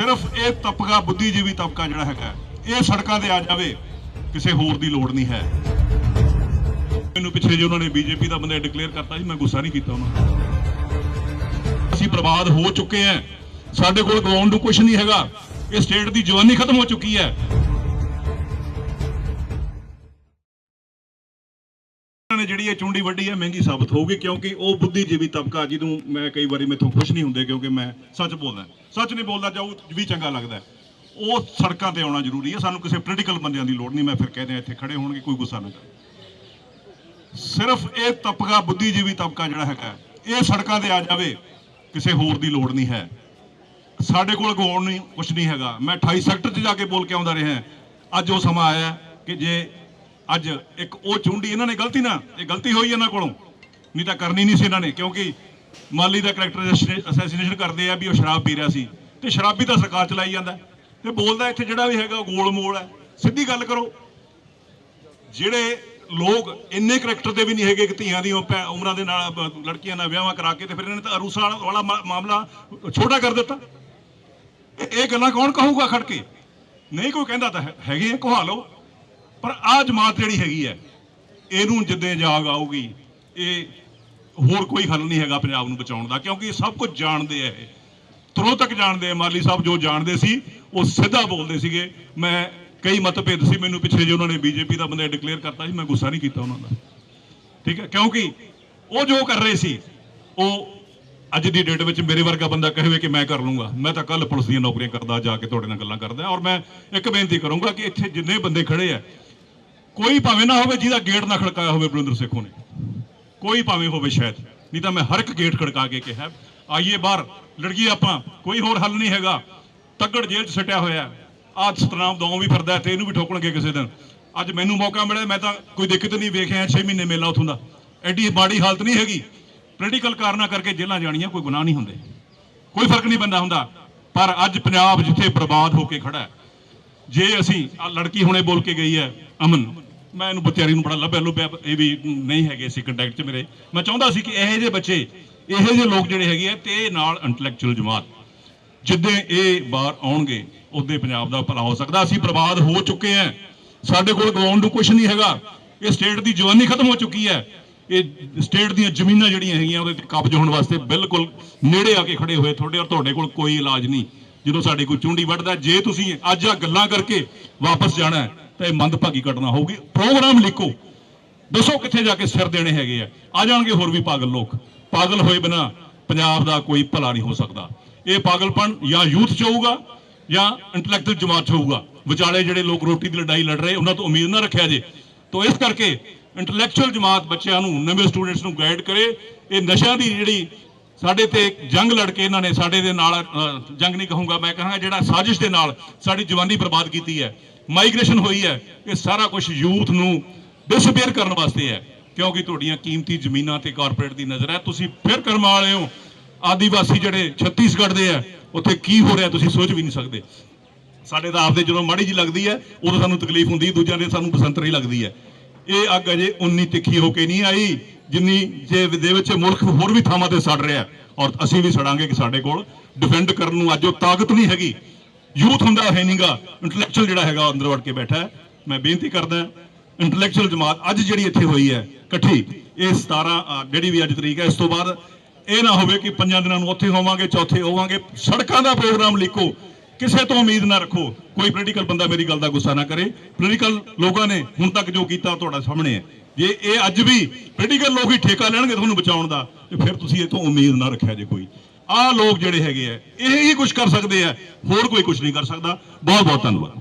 ਸਿਰਫ ਇਹ ਤਬਕਾ ਬੁੱਧੀਜੀਵੀ ਤਬਕਾ ਜਿਹੜਾ ਹੈਗਾ, ਇਹ ਸੜਕਾਂ ਤੇ ਆ ਜਾਵੇ, ਕਿਸੇ ਹੋਰ ਦੀ ਲੋੜ ਨਹੀਂ ਹੈ। ਮੈਨੂੰ ਪਿੱਛੇ ਜੇ ਉਹਨਾਂ ਨੇ ਬੀਜੇਪੀ ਦਾ ਬੰਦਾ ਡਿਕਲੇਅਰ ਕਰਤਾ ਸੀ ਮੈਂ ਗੁੱਸਾ ਨਹੀਂ ਕੀਤਾ ਉਹਨਾਂ ਅਸੀਂ ਬਰਬਾਦ ਹੋ ਚੁੱਕੇ ਹਾਂ। ਸਾਡੇ ਕੋਲ ਗਰਾਊਂਡ ਨੂੰ ਕੁਝ ਨਹੀਂ ਹੈਗਾ। ਇਹ ਸਟੇਟ ਦੀ ਜਵਾਨੀ ਖਤਮ ਹੋ ਚੁੱਕੀ ਹੈ। ਜਿਹੜੀ ਇਹ ਚੁੰਡੀ ਵੱਡੀ ਹੈ, ਮਹਿੰਗੀ ਸਾਬਤ ਹੋਊਗੀ ਕਿਉਂਕਿ ਉਹ ਬੁੱਧੀਜੀਵੀ ਤਬਕਾ ਜਿਹਨੂੰ ਮੈਂ ਕਈ ਵਾਰੀ ਮੈਥੋਂ ਖੁਸ਼ ਨਹੀਂ ਹੁੰਦੇ ਕਿਉਂਕਿ ਮੈਂ ਸੱਚ ਬੋਲਦਾ ਸੱਚ ਨਹੀਂ ਬੋਲਦਾ ਜਾਂ ਵੀ ਚੰਗਾ ਲੱਗਦਾ ਉਹ ਸੜਕਾਂ ਤੇ ਆਉਣਾ ਜ਼ਰੂਰੀ ਹੈ। ਸਾਨੂੰ ਕਿਸੇ ਪੋਲੀਟੀਕਲ ਬੰਦਿਆਂ ਦੀ ਲੋੜ ਨਹੀਂ। ਮੈਂ ਫਿਰ ਕਹਿੰਦੇ ਇੱਥੇ ਖੜੇ ਹੋਣਗੇ, ਕੋਈ ਗੁੱਸਾ ਨਾ ਕਰੇ। ਸਿਰਫ ਇਹ ਤਬਕਾ, ਬੁੱਧੀਜੀਵੀ ਤਬਕਾ ਜਿਹੜਾ ਹੈਗਾ ਇਹ ਸੜਕਾਂ ਤੇ ਆ ਜਾਵੇ, ਕਿਸੇ ਹੋਰ ਦੀ ਲੋੜ ਨਹੀਂ ਹੈ। ਸਾਡੇ ਕੋਲ ਗਾਉਣ ਨਹੀਂ ਕੁਝ ਨਹੀਂ ਹੈਗਾ। ਮੈਂ 28 ਸੈਕਟਰ 'ਚ ਜਾ ਕੇ ਬੋਲ ਕੇ ਆਉਂਦਾ ਰਿਹਾ। ਅੱਜ ਉਹ ਸਮਾਂ ਆਇਆ ਕਿ ਜੇ ਅੱਜ ਇੱਕ ਉਹ ਚੁੰਡੀ ਇਹਨਾਂ ਨੇ ਗਲਤੀ ਨਾ, ਇਹ ਗਲਤੀ ਹੋਈ ਇਹਨਾਂ ਕੋਲੋਂ। ਨਹੀਂ ਤਾਂ ਕਰਨੀ ਨਹੀਂ ਸੀ ਇਹਨਾਂ ਨੇ, ਕਿਉਂਕਿ ਮਾਲੀ ਦਾ ਕੈਰੈਕਟਰ ਅਸੈਸੀਨੇਸ਼ਨ ਕਰਦੇ ਆ ਵੀ ਉਹ ਸ਼ਰਾਬ ਪੀ ਰਿਹਾ ਸੀ। ਤੇ ਸ਼ਰਾਬੀ ਤਾਂ ਸਰਕਾਰ ਚਲਾਈ ਜਾਂਦਾ। ਤੇ ਬੋਲਦਾ ਇੱਥੇ ਜਿਹੜਾ ਵੀ ਹੈਗਾ, ਉਹ ਗੋਲ ਮੋਲ ਹੈ। ਸਿੱਧੀ ਗੱਲ ਕਰੋ, ਜਿਹੜੇ ਲੋਕ ਇੰਨੇ ਕਰੈਕਟਰ ਦੇ ਵੀ ਨਹੀਂ ਹੈਗੇ ਕਿ ਧੀਆਂ ਦੀ ਉਮਰਾਂ ਦੇ ਨਾਲ ਲੜਕੀਆਂ ਨਾਲ ਵਿਆਹਾਂ ਕਰਾ ਕੇ ਤੇ ਫਿਰ ਇਹਨਾਂ ਨੇ ਤਾਂ ਅਰੂਸਾ ਵਾਲਾ ਮਾ- ਮਾਮਲਾ ਛੋਟਾ ਕਰ ਦਿੱਤਾ। ਇਹ- ਗੱਲਾਂ ਕੌਣ ਕਹੂਗਾ ਖੜ ਕੇ? ਨਹੀਂ, ਕੋਈ ਕਹਿੰਦਾ ਤਾਂ ਹੈ- ਹੈਗੇ ਆ ਕਹਾ ਲਓ ਪਰ ਆ ਜਮਾਤ ਜਿਹੜੀ ਹੈਗੀ ਹੈ, ਇਹਨੂੰ ਜਿੱਦੇ ਜਾਗ ਆਊਗੀ, ਇਹ ਹੋਰ ਕੋਈ ਹੱਲ ਨਹੀਂ ਹੈਗਾ ਪੰਜਾਬ ਨੂੰ ਬਚਾਉਣ ਦਾ, ਕਿਉਂਕਿ ਇਹ ਸਭ ਕੁਝ ਜਾਣਦੇ ਆ ਇਹ। ਤਰੋਂ ਤੱਕ ਜਾਣਦੇ ਆ, ਮਾਲੀ ਸਾਹਿਬ ਜੋ ਜਾਣਦੇ ਸੀ, ਉਹ ਸਿੱਧਾ ਬੋਲਦੇ ਸੀਗੇ। ਮੈਂ ਕਈ ਮਤਭੇਦ ਸੀ, ਮੈਨੂੰ ਪਿੱਛੇ ਜੇ ਉਹਨਾਂ ਨੇ ਬੀਜੇਪੀ ਦਾ ਬੰਦਾ ਡਿਕਲੇਅਰ ਕਰਤਾ ਸੀ, ਮੈਂ ਗੁੱਸਾ ਨਹੀਂ ਕੀਤਾ ਉਹਨਾਂ ਦਾ। ਠੀਕ ਹੈ, ਕਿਉਂਕਿ ਉਹ ਜੋ ਕਰ ਰਹੇ ਸੀ, ਉਹ ਅੱਜ ਦੀ ਡੇਟ ਵਿੱਚ ਮੇਰੇ ਵਰਗਾ ਬੰਦਾ ਕਹੇ ਕਿ ਮੈਂ ਕਰ ਲੂੰਗਾ। ਮੈਂ ਤਾਂ ਕੱਲ ਪੁਲਿਸ ਦੀਆਂ ਨੌਕਰੀਆਂ ਕਰਦਾ, ਜਾ ਕੇ ਤੁਹਾਡੇ ਨਾਲ ਗੱਲਾਂ ਕਰਦਾ। ਔਰ ਮੈਂ ਇੱਕ ਬੇਨਤੀ ਕਰੂੰਗਾ ਕਿ ਇੱਥੇ ਜਿੰਨੇ ਬੰਦੇ ਖੜੇ ਆ ਕੋਈ ਭਾਵੇਂ ਨਾ ਹੋਵੇ ਜਿਹਦਾ ਗੇਟ ਨਾ ਖੜਕਾਇਆ ਹੋਵੇ ਬਰਿੰਦਰ ਸੇਖੋਂ ਨੇ ਕੋਈ ਭਾਵੇਂ ਹੋਵੇ ਸ਼ਾਇਦ। ਨਹੀਂ ਤਾਂ ਮੈਂ ਹਰ ਇੱਕ ਗੇਟ ਖੜਕਾ ਕੇ ਕਿਹਾ, ਆਈਏ ਬਾਹਰ, ਲੜਕੀ ਆਪਾਂ, ਕੋਈ ਹੋਰ ਹੱਲ ਨਹੀਂ ਹੈਗਾ। ਤੱਗੜ ਜੇਲ੍ਹ 'ਚ ਸਟਿਆ ਹੋਇਆ ਆਹ ਸਤਨਾਮ ਦੌਂ ਵੀ ਫਿਰਦਾ ਤੇ ਇਹਨੂੰ ਵੀ ਠੋਕਣਗੇ ਕਿਸੇ ਦਿਨ। ਅੱਜ ਮੈਨੂੰ ਮੌਕਾ ਮਿਲਿਆ, ਮੈਂ ਤਾਂ ਕੋਈ ਦਿੱਕਤ ਨਹੀਂ ਵੇਖਿਆ 6 ਮਹੀਨੇ ਮੇਲਾ ਉਥੋਂ ਦਾ। ਐਡੀ ਮਾੜੀ ਹਾਲਤ ਨਹੀਂ ਹੈਗੀ। ਪੋਲੀਟੀਕਲ ਕਾਰਨਾਂ ਕਰਕੇ ਜੇਲ੍ਹਾਂ ਜਾਣੀਆਂ ਕੋਈ ਗੁਨਾਹ ਨਹੀਂ ਹੁੰਦੇ। ਕੋਈ ਫ਼ਰਕ ਨਹੀਂ ਪੈਂਦਾ ਹੁੰਦਾ। ਪਰ ਅੱਜ ਪੰਜਾਬ ਜਿੱਥੇ ਬਰਬਾਦ ਹੋ ਕੇ ਖੜਾ ਹੈ, ਜੇ ਅਸੀਂ ਆ ਲੜਕੀ ਹੁਣੇ ਬੋਲ ਕੇ ਗਈ ਹੈ, ਅਮਨ ਮੈਂ ਇਹਨੂੰ ਬਤਿਆਰੀ ਨੂੰ ਬੜਾ ਲੱਭਿਆ ਲੱਭਿਆ ਇਹ ਵੀ ਨਹੀਂ ਹੈਗੇ ਸੀ ਕੰਟੈਕਟ 'ਚ ਮੇਰੇ। ਮੈਂ ਚਾਹੁੰਦਾ ਸੀ ਕਿ ਇਹੋ ਜਿਹੇ ਬੱਚੇ ਇਹੋ ਜਿਹੇ ਲੋਕ ਜਿਹੜੇ ਹੈਗੇ ਆ ਤੇ ਇਹ ਨਾਲ ਇੰਟੈਲੈਕਚੁਅਲ ਜਮਾਤ ਜਿੱਦੇ ਇਹ ਬਾਹਰ ਆਉਣਗੇ ਉਹਦੇ ਪੰਜਾਬ ਦਾ ਭਲਾ ਹੋ ਸਕਦਾ। ਅਸੀਂ ਬਰਬਾਦ ਹੋ ਚੁੱਕੇ ਹਾਂ ਸਾਡੇ ਕੋਲ ਗਰਾਊਂਡ ਨੂੰ ਕੁਝ ਨਹੀਂ ਹੈਗਾ। ਇਹ ਸਟੇਟ ਦੀ ਜਵਾਨੀ ਖਤਮ ਹੋ ਚੁੱਕੀ ਹੈ। ਇਹ ਸਟੇਟ ਦੀਆਂ ਜ਼ਮੀਨਾਂ ਜਿਹੜੀਆਂ ਹੈਗੀਆਂ ਉਹਦੇ ਤੇ ਕਬਜ਼ ਹੋਣ ਵਾਸਤੇ ਬਿਲਕੁਲ ਨੇੜੇ ਆ ਕੇ ਖੜੇ ਹੋਏ ਤੁਹਾਡੇ ਔਰ ਤੁਹਾਡੇ ਕੋਲ ਕੋਈ ਇਲਾਜ ਨਹੀਂ। ਜਦੋਂ ਸਾਡੇ ਕੋਈ ਚੁੰਡੀ ਵੱਢਦਾ ਜੇ ਤੁਸੀਂ ਅੱਜ ਆ ਗੱਲਾਂ ਕਰਕੇ ਵਾਪਸ ਜਾਣਾ ਹੈ, ਤਾਂ ਇਹ ਮੰਦਭਾਗੀ ਘਟਨਾ ਹੋਊਗੀ। ਪ੍ਰੋਗਰਾਮ ਲਿਖੋ। ਦੱਸੋ ਕਿੱਥੇ ਜਾ ਕੇ ਸਿਰ ਦੇਣੇ ਹੈਗੇ ਆ। ਆ ਜਾਣਗੇ ਹੋਰ ਵੀ ਪਾਗਲ ਲੋਕ। ਪਾਗਲ ਹੋਏ ਬਿਨਾ ਪੰਜਾਬ ਦਾ ਕੋਈ ਭਲਾ ਨਹੀਂ ਹੋ ਸਕਦਾ। ਇਹ ਪਾਗਲਪਣ ਜਾਂ ਯੂਥ ਚ ਹੋਊਗਾ ਜਾਂ ਇੰਟੈਲੈਕਚੁਅਲ ਜਮਾਤ ਚ ਹੋਊਗਾ। ਵਿਚਾਲੇ ਜਿਹੜੇ ਲੋਕ ਰੋਟੀ ਦੀ ਲੜਾਈ ਲੜ ਰਹੇ, ਉਹਨਾਂ ਤੋਂ ਉਮੀਦ ਨਾ ਰੱਖਿਆ ਜੇ। ਤੋਂ ਇਸ ਕਰਕੇ ਇੰਟੈਲੈਕਚੁਅਲ ਜਮਾਤ ਬੱਚਿਆਂ ਨੂੰ, ਨਵੇਂ ਸਟੂਡੈਂਟਸ ਨੂੰ ਗਾਈਡ ਕਰੇ। ਇਹ ਨਸ਼ਿਆਂ ਦੀ ਜਿਹੜੀ ਸਾਡੇ ਤੇ ਜੰਗ ਲੜ ਕੇ ਇਹਨਾਂ ਨੇ ਸਾਡੇ ਦੇ ਨਾਲ ਜੰਗ ਨਹੀਂ ਕਹੂੰਗਾ, ਮੈਂ ਕਹਾਂਗਾ ਜਿਹੜਾ ਸਾਜ਼ਿਸ਼ ਦੇ ਨਾਲ ਸਾਡੀ ਜਵਾਨੀ ਬਰਬਾਦ ਕੀਤੀ ਹੈ। ਮਾਈਗ੍ਰੇਸ਼ਨ ਹੋਈ ਹੈ, ਇਹ ਸਾਰਾ ਕੁਝ ਯੂਥ ਨੂੰ ਡਿਸਪੀਅਰ ਕਰਨ ਵਾਸਤੇ ਹੈ, ਕਿਉਂਕਿ ਤੁਹਾਡੀਆਂ ਕੀਮਤੀ ਜ਼ਮੀਨਾਂ ਤੇ ਕਾਰਪੋਰੇਟ ਦੀ ਨਜ਼ਰ ਹੈ। ਤੁਸੀਂ ਫਿਰ ਕਰਮਾ ਵਾਲੇ ਹੋ। ਆਦੀਵਾਸੀ ਜਿਹੜੇ ਛੱਤੀਸਗੜ੍ਹ ਦੇ ਆ ਉੱਥੇ ਕੀ ਹੋ ਰਿਹਾ ਤੁਸੀਂ ਸੋਚ ਵੀ ਨਹੀਂ ਸਕਦੇ। ਸਾਡੇ ਤਾਂ ਆਪਦੇ ਜਦੋਂ ਮਾੜੀ ਜੀ ਲੱਗਦੀ ਹੈ, ਉਦੋਂ ਸਾਨੂੰ ਤਕਲੀਫ ਹੁੰਦੀ, ਦੂਜਿਆਂ ਦੇ ਸਾਨੂੰ ਬਸੰਤਰੀ ਲੱਗਦੀ ਹੈ। ਇਹ ਅੱਗ ਅਜੇ ਉਨੀ ਤਿੱਖੀ ਹੋ ਕੇ ਨਹੀਂ ਆਈ, ਜਿੰਨੀ ਜੇ ਦੇ ਵਿੱਚ ਮੁਲਕ ਹੋਰ ਵੀ ਥਾਵਾਂ ਤੇ ਸੜ ਰਿਹਾ ਔਰ ਅਸੀਂ ਵੀ ਸੜਾਂਗੇ ਕਿ ਸਾਡੇ ਕੋਲ। ਡਿਫੈਂਡ ਕਰਨ ਨੂੰ ਅੱਜ ਉਹ ਤਾਕਤ ਨਹੀਂ ਹੈਗੀ। ਯੂਥ ਹੁੰਦਾ ਹੈ ਨਹੀਂਗਾ ਇੰਟੈਲੈਕਚੁਅਲ ਜਿਹੜਾ ਹੈਗਾ ਅੰਦਰ ਵੜ ਕੇ ਬੈਠਾ ਹੈ। ਮੈਂ ਬੇਨਤੀ ਕਰਦਾ ਇੰਟੈਲੈਕਚੁਅਲ ਜਮਾਤ ਅੱਜ ਜਿਹੜੀ ਇੱਥੇ ਹੋਈ ਹੈ, ਇਕੱਠੀ, ਇਹ 17 ਜਿਹੜੀ ਵੀ ਅੱਜ ਤਰੀਕ ਹੈ, ਇਸ ਤੋਂ ਬਾਅਦ ਇਹ ਨਾ ਹੋਵੇ ਕਿ ਪੰਜਾਂ ਦਿਨਾਂ ਨੂੰ ਉੱਥੇ ਹੋਵਾਂਗੇ, ਚੌਥੇ ਹੋਵਾਂਗੇ, ਸੜਕਾਂ ਦਾ ਪ੍ਰੋਗਰਾਮ ਲਿਖੋ, ਕਿਸੇ ਤੋਂ ਉਮੀਦ ਨਾ ਰੱਖੋ, ਕੋਈ ਪੋਲੀਟੀਕਲ ਬੰਦਾ ਮੇਰੀ ਗੱਲ ਦਾ ਗੁੱਸਾ ਨਾ ਕਰੇ। ਪੋਲੀਟੀਕਲ ਲੋਕਾਂ ਨੇ ਹੁਣ ਤੱਕ ਜੋ ਕੀਤਾ ਤੁਹਾਡਾ ਸਾਹਮਣੇ ਹੈ। ਜੇ ਇਹ ਅੱਜ ਵੀ ਪੋਲੀਟੀਕਲ ਲੋਕ ਹੀ ਠੇਕਾ ਲੈਣਗੇ ਤੁਹਾਨੂੰ ਬਚਾਉਣ ਦਾ, ਤੇ ਫਿਰ ਤੁਸੀਂ ਇਹ ਤੋਂ ਉਮੀਦ ਨਾ ਰੱਖਿਆ ਜੇ ਕੋਈ। ਆਹ ਲੋਕ ਜਿਹੜੇ ਹੈਗੇ ਆ, ਇਹ ਹੀ ਕੁਝ ਕਰ ਸਕਦੇ ਆ। ਹੋਰ ਕੋਈ ਕੁਝ ਨਹੀਂ ਕਰ ਸਕਦਾ। ਬਹੁਤ ਬਹੁਤ ਧੰਨਵਾਦ।